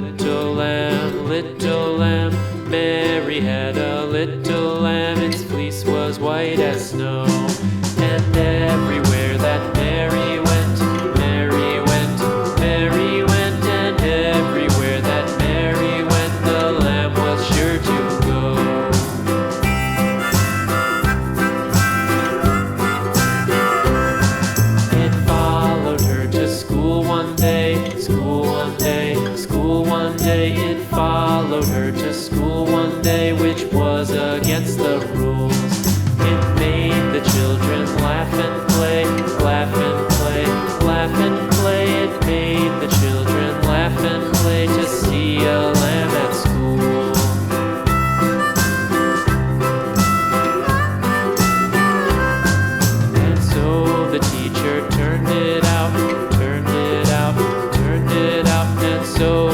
little lamb, little lamb. Mary had a little lamb, its fleece was white as snow. day it followed her to school one day, which was against the rules. It made the children laugh and play, laugh and play, laugh and play. It made the children laugh and play to see a lamb at school. And so the teacher turned it out, turned it out, turned it out, and so